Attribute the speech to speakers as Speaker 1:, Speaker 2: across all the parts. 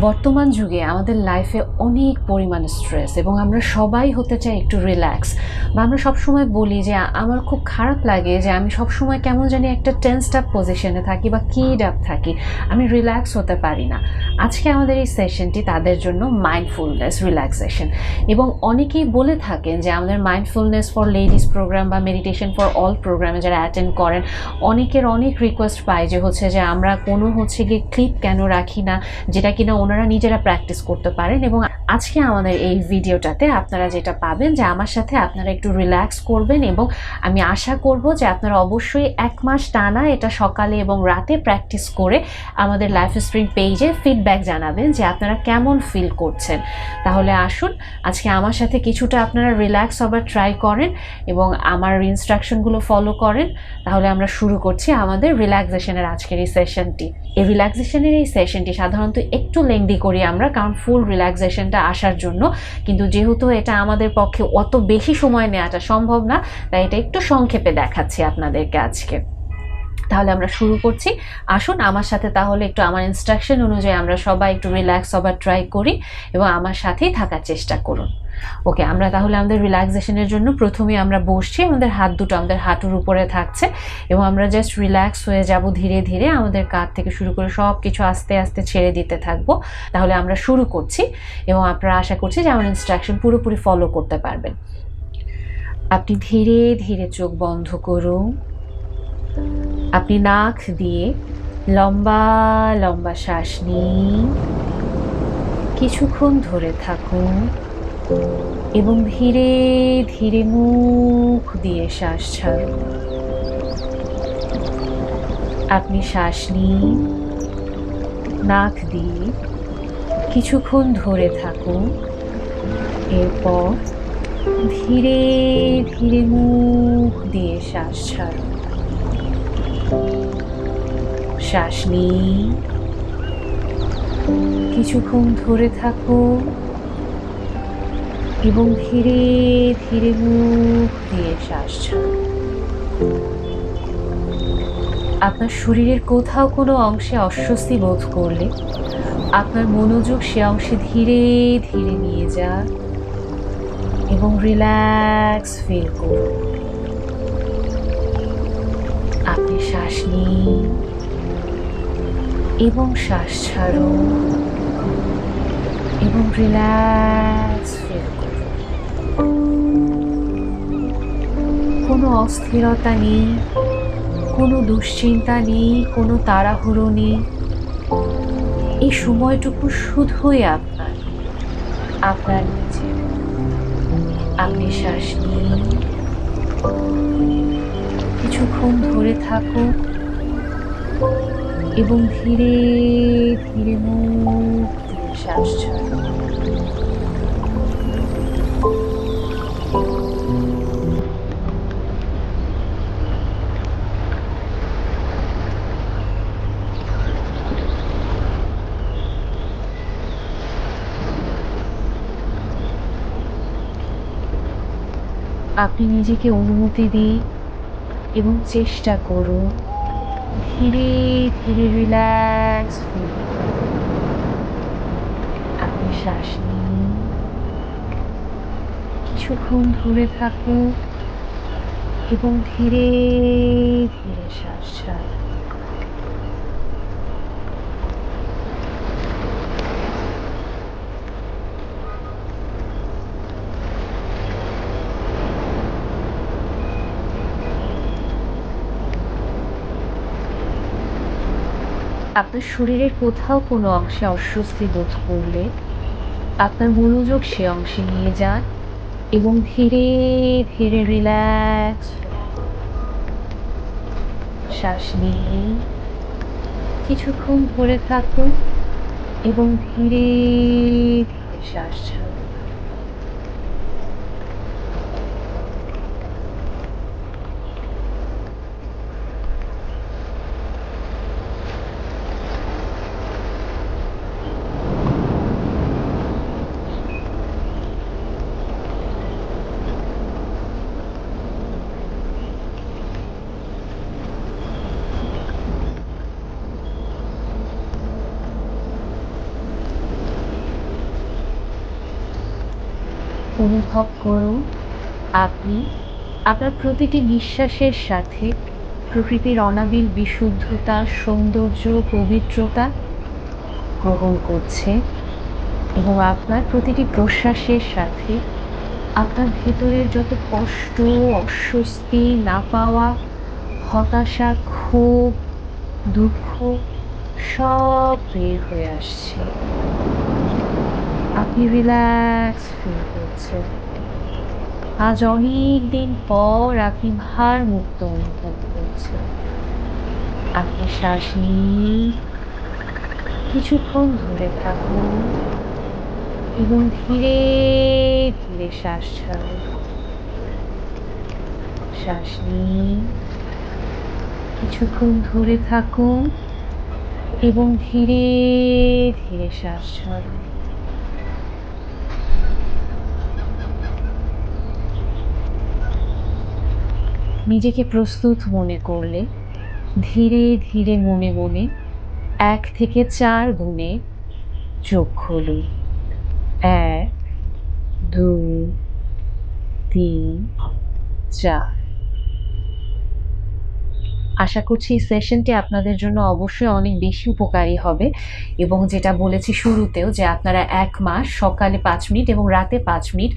Speaker 1: বর্তমান যুগে আমাদের লাইফে অনেক পরিমাণ স্ট্রেস এবং আমরা সবাই হতে চাই একটু রিল্যাক্স বা আমরা সবসময় বলি যে, আমার খুব খারাপ লাগে যে, আমি সবসময় কেমন জানি একটা টেন্সড আপ পজিশনে থাকি বা কিড আপ থাকি। আমি রিল্যাক্স হতে পারি না। আজকে আমাদের এই সেশনটি তাদের জন্য মাইন্ডফুলনেস রিল্যাক্সেশন এবং অনেকেই বলে থাকেন যে, আমাদের মাইন্ডফুলনেস ফর লেডিস প্রোগ্রাম বা মেডিটেশন ফর অল প্রোগ্রামে যারা অ্যাটেন্ড করেন, অনেকের অনেক রিকোয়েস্ট পাই যে, হচ্ছে যে, আমরা কোনো হচ্ছে গিয়ে ক্লিপ কেন রাখি না, যেটা কিনা ওনারা নিজেরা প্র্যাকটিস করতে পারেন এবং আজকে আমাদের এই ভিডিওটাতে আপনারা যেটা পাবেন যে আমার সাথে আপনারা একটু রিল্যাক্স করবেন এবং আমি আশা করব যে আপনারা অবশ্যই এক মাস টানা এটা সকালে এবং রাতে প্র্যাকটিস করে আমাদের লাইফ স্ট্রিম পেজে ফিডব্যাক জানাবেন যে আপনারা কেমন ফিল করছেন। তাহলে আসুন, আজকে আমার সাথে কিছুটা আপনারা রিল্যাক্স হবার ট্রাই করেন এবং আমার ইনস্ট্রাকশনগুলো ফলো করেন। তাহলে আমরা শুরু করছি আমাদের রিল্যাক্সেশনের আজকের এই সেশনটি এই রিল্যাক্সেশনের এই সেশনটি সাধারণত একটু লেংদি করি আমরা, কারণ ফুল রিল্যাক্সেশনটা আসার জন্য। কিন্তু যেহেতু এটা আমাদের পক্ষে অত বেশি সময় নেওয়াটা সম্ভব না, তাই এটা একটু সংক্ষেপে দেখাচ্ছি আপনাদেরকে আজকে। তাহলে আমরা শুরু করছি। আসুন আমার সাথে তাহলে একটু আমার ইনস্ট্রাকশন অনুযায়ী আমরা সবাই একটু রিল্যাক্স হবার ট্রাই করি এবং আমার সাথেই থাকার চেষ্টা করুন। ওকে আমরা তাহলে আমাদের রিল্যাক্সেশনের জন্য প্রথমে আমরা বসছি। আমাদের হাত দুটো আমাদের হাঁটুর উপরে থাকছে এবং আমরা জাস্ট রিল্যাক্স হয়ে যাব ধীরে ধীরে। আমাদের কাঁধ থেকে শুরু করে সব কিছু আস্তে আস্তে ছেড়ে দিতে থাকব। তাহলে আমরা শুরু করছি এবং আপনারা আশা করছি যে আমার ইনস্ট্রাকশন পুরোপুরি ফলো করতে পারবেন। আপনি ধীরে ধীরে চোখ বন্ধ করুন। আপনি নাক দিয়ে লম্বা লম্বা শ্বাস নিন। কিছুক্ষণ ধরে থাকুন এবং ধীরে ধীরে মুখ দিয়ে শ্বাস ছাড়ুন। আপনি শ্বাস নিন, নাক দিয়ে কিছুক্ষণ ধরে থাকুন। এরপর ধীরে ধীরে মুখ দিয়ে শ্বাস ছাড়ুন। শ্বাস নিন। কিছুক্ষণ ধরে থাকো এবং ধীরে ধীরে মুখ দিয়ে শ্বাস আপনার শরীরের কোথাও কোনো অংশে অস্বস্তি বোধ করলে আপনার মনোযোগ সে অংশে ধীরে ধীরে নিয়ে যান এবং রিল্যাক্স ফিল করুন। আপনি শ্বাস নিন। এবং শ্বাস ছাড়ুন এবং রিল্যাক্স ফিল করুন কোনো অস্থিরতা নেই, কোনো দুশ্চিন্তা নেই, কোনো তাড়াহুড়ো নেই। এই সময়টুকু শুধুই আপনার আপনার নিজের আপনি শ্বাস নিন। কিছুক্ষণ ধরে থাকুন। এবং ধীরে ধীরে মুখ শ্বাস আপনি নিজেকে অনুমতি দিন এবং চেষ্টা করুন। ধীরে ধীরে রিল্যাক্স আপনি শ্বাস নিন। কিছুক্ষণ ধরে থাকুন এবং ধীরে ধীরে শ্বাস ছাড়ুন। আপনার শরীরের কোথাও কোনো অংশে অস্বস্তি বোধ করলে আপনার মনোযোগ সে অংশে নিয়ে যান এবং ধীরে ধীরে রিল্যাক্স শ্বাস নিয়ে কিছুক্ষণ ধরে থাকুন এবং ধীরে ধীরে শ্বাস ছাড়ুন। অনুভব করুন আপনি আপনার প্রতিটি নিঃশ্বাসের সাথে প্রকৃতির অনাবিল বিশুদ্ধতা, সৌন্দর্য, পবিত্রতা গ্রহণ করছে এবং আপনার প্রতিটি প্রশ্বাসের সাথে আপনার ভেতরের যত কষ্ট, অস্বস্তি, না পাওয়া, হতাশা, ক্ষোভ, দুঃখ সব বের হয়ে আসছে। আপনি রিল্যাক্স ফিল করছেন। আজ অনেক দিন পর আপনি ভার মুক্ত অনুভব করছেন। আপনি শ্বাস নিন। কিছুক্ষণ ধরে থাকুন এবং ধীরে ধীরে শ্বাস ছাড়ুন। শ্বাস নিন। কিছুক্ষণ ধরে থাকুন এবং ধীরে ধীরে শ্বাস ছাড়ুন। নিজেকে প্রস্তুত মনে করলে, ধীরে ধীরে মনে মনে এক থেকে চার গুণে চোখ খুলুন এক, দুই, তিন, চার। আশা করছি এই সেশনটি আপনাদের জন্য অবশ্যই অনেক বেশি উপকারী হবে এবং যেটা বলেছি শুরুতেও যে আপনারা এক মাস সকালে পাঁচ মিনিট এবং রাতে পাঁচ মিনিট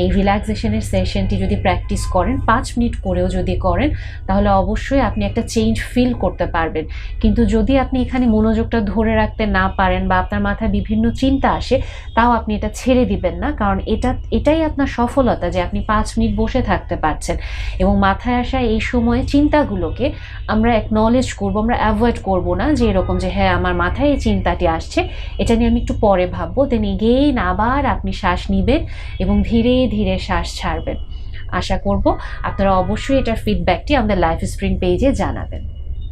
Speaker 1: এই রিল্যাক্সেশনের সেশনটি যদি প্র্যাকটিস করেন, পাঁচ মিনিট করেও যদি করেন, তাহলে অবশ্যই আপনি একটা চেঞ্জ ফিল করতে পারবেন। কিন্তু যদি আপনি এখানে মনোযোগটা ধরে রাখতে না পারেন বা আপনার মাথায় বিভিন্ন চিন্তা আসে, তাও আপনি এটা ছেড়ে দিবেন না। কারণ এটা, এটাই আপনার সফলতা যে আপনি পাঁচ মিনিট বসে থাকতে পারছেন এবং মাথায় আসা এই সময়ে চিন্তাগুলোকে আমরা অ্যাকনলেজ করব, আমরা অ্যাভয়েড করব না যে এরকম যে হ্যাঁ আমার মাথায় এই চিন্তাটি আসছে। এটা নিয়ে আমি একটু পরে ভাববো। দেন এগেইন আবার আপনি শ্বাস নিবেন এবং ধীরে ধীরে শ্বাস ছাড়বেন। আশা করব আপনারা অবশ্যই এটার ফিডব্যাকটি আমাদের লাইফ স্প্রিং পেজে জানাবেন।